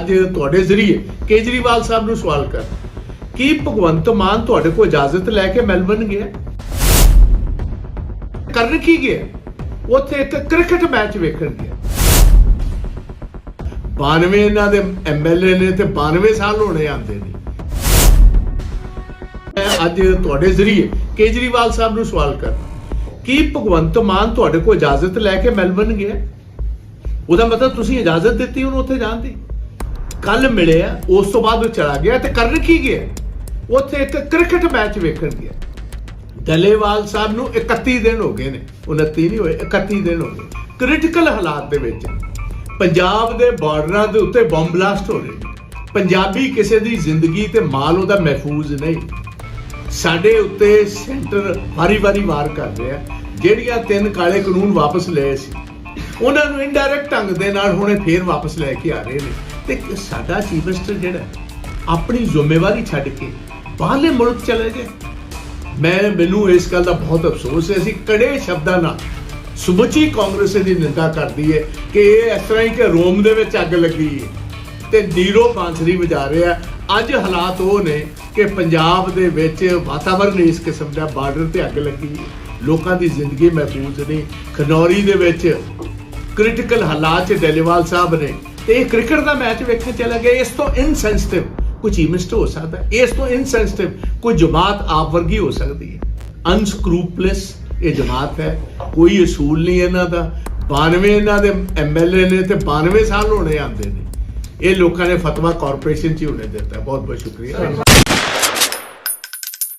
ਅੱਜ ਤੁਹਾਡੇ ਜ਼ਰੀਏ ਕੇਜਰੀਵਾਲ ਸਾਹਿਬ ਨੂੰ ਸਵਾਲ ਕਰ। ਕੀ ਭਗਵੰਤ ਮਾਨ ਤੁਹਾਡੇ ਕੋਲ ਇਜਾਜ਼ਤ ਲੈ ਕੇ ਮੈਲਬਨ ਗਿਆ? ਕਰਨ ਕੀ ਗਿਆ? ਉੱਥੇ ਇੱਕ ਕ੍ਰਿਕਟ ਮੈਚ ਵੇਖਣ ਗਿਆ। 92 ਇਹਨਾਂ ਦੇ ਐਮਐਲਏ ਨੇ ਤੇ 92 ਸਾਲ ਹੋਣੇ ਆਂਦੇ ਨੇ। ਅੱਜ ਤੁਹਾਡੇ ਜ਼ਰੀਏ ਕੇਜਰੀਵਾਲ ਸਾਹਿਬ ਨੂੰ ਸਵਾਲ ਕਰ। ਕੀ ਭਗਵੰਤ ਮਾਨ ਤੁਹਾਡੇ ਕੋਲ ਇਜਾਜ਼ਤ ਲੈ ਕੇ ਮੈਲਬਨ ਗਿਆ? ਉਹਦਾ ਮਤਲਬ ਤੁਸੀਂ ਇਜਾਜ਼ਤ ਦਿੱਤੀ ਉਹਨੂੰ ਉੱਥੇ ਜਾਣ ਦੀ? ਕੱਲ ਮਿਲਿਆ ਉਸ ਤੋਂ ਬਾਅਦ ਉਹ ਚਲਾ ਗਿਆ ਤੇ ਕਰਨ ਕੀ ਗਿਆ? ਉੱਥੇ ਇੱਕ ਕ੍ਰਿਕਟ ਮੈਚ ਵੇਖਣ ਗਿਆ। ਡੱਲੇਵਾਲ ਸਾਹਿਬ ਨੂੰ 31 ਦਿਨ ਹੋ ਗਏ ਨੇ 29 ਨਹੀਂ ਹੋਏ 31 ਦਿਨ ਹੋ ਗਏ। ਕ੍ਰਿਟੀਕਲ ਹਾਲਾਤ ਦੇ ਵਿੱਚ, ਪੰਜਾਬ ਦੇ ਬਾਰਡਰਾਂ ਦੇ ਉੱਤੇ ਬੰਬ ਬਲਾਸਟ ਹੋ ਰਹੇ ਨੇ। ਪੰਜਾਬੀ ਕਿਸੇ ਦੀ ਜ਼ਿੰਦਗੀ ਤੇ ਮਾਲ ਉਹਦਾ ਮਹਿਫੂਜ਼ ਨਹੀਂ। ਸਾਡੇ ਉੱਤੇ ਸੈਂਟਰ ਵਾਰੀ-ਵਾਰੀ ਵਾਰ ਕਰ ਰਿਹਾ, ਜਿਹੜੀਆਂ ਤਿੰਨ ਕਾਲੇ ਕਾਨੂੰਨ ਵਾਪਸ ਲਏ ਸੀ। ਉਹਨਾਂ ਨੂੰ ਇਨਡਾਇਰੈਕਟ ਢੰਗ ਦੇ ਨਾਲ ਹੁਣੇ ਫੇਰ ਵਾਪਸ ਲੈ ਕੇ ਆ ਰਹੇ ਨੇ। ਤੇ ਸਾਡਾ ਚੀਫ ਮਿਨਿਸਟਰ ਜਿਹੜਾ ਆਪਣੀ ਜ਼ਿੰਮੇਵਾਰੀ ਛੱਡ ਕੇ ਬਾਹਰਲੇ ਮੁਲਕ ਚਲੇ ਗਏ। ਮੈਂ, ਮੈਨੂੰ ਇਸ ਗੱਲ ਦਾ ਬਹੁਤ ਅਫਸੋਸ ਹੈ, ਅਸੀਂ ਕੜੇ ਸ਼ਬਦਾਂ ਨਾਲ ਸਮੁੱਚੀ ਕਾਂਗਰਸ ਦੀ ਨਿੰਦਾ ਕਰਦੀ ਹੈ ਕਿ ਇਹ ਇਸ ਤਰ੍ਹਾਂ ਹੀ ਕਿ ਰੋਮ ਦੇ ਵਿੱਚ ਅੱਗ ਲੱਗੀ ਹੈ ਤੇ ਨੀਰੋ ਬਾਂਸਰੀ ਵਜਾ ਰਿਹਾ ਅੱਜ ਹਾਲਾਤ ਉਹ ਨੇ ਕਿ ਪੰਜਾਬ ਦੇ ਵਿੱਚ ਵਾਤਾਵਰਣ ਇਸ ਕਿਸਮ ਦਾ ਬਾਰਡਰ ਤੇ ਅੱਗ ਲੱਗੀ ਹੈ। ਲੋਕਾਂ ਦੀ ਜ਼ਿੰਦਗੀ ਮਹਿਫੂਜ਼ ਨਹੀਂ। ਖਨੌਰੀ ਦੇ ਵਿੱਚ ਕ੍ਰਿਟੀਕਲ ਹਾਲਾਤ 'ਚ ਡੈਲੀਵਾਲ ਸਾਹਿਬ ਨੇ ਤੇ ਇਹ ਕ੍ਰਿਕਟ ਦਾ ਮੈਚ ਵੇਖਣ ਚਲਾ ਗਿਆ ਇਸ ਤੋਂ ਇਨਸੈਂਸਿਟਿਵ ਕੁਝ ਇਮਿਸਟ ਹੋ ਸਕਦਾ ਇਸ ਤੋਂ ਇਨਸੈਂਸਿਟਿਵ ਕੋਈ ਜਮਾਤ ਆਪ ਵਰਗੀ ਹੋ ਸਕਦੀ ਹੈ। ਅਨਸਕਰੂਪਲੈਸ ਇਹ ਜਮਾਤ ਹੈ, ਕੋਈ ਅਸੂਲ ਨਹੀਂ ਇਹਨਾਂ ਦਾ। 92 ਇਹਨਾਂ ਦੇ ਐਮਐਲਏ ਨੇ ਤੇ 92 ਸਾਲ ਹੋਣੇ ਆਂਦੇ ਨੇ। ਇਹ ਲੋਕਾਂ ਨੇ ਫਤਵਾ ਕਾਰਪੋਰੇਸ਼ਨ ਚ ਹੀ ਉਹਨੇ ਦਿੱਤਾ। ਬਹੁਤ ਬਹੁਤ ਸ਼ੁਕਰੀਆ।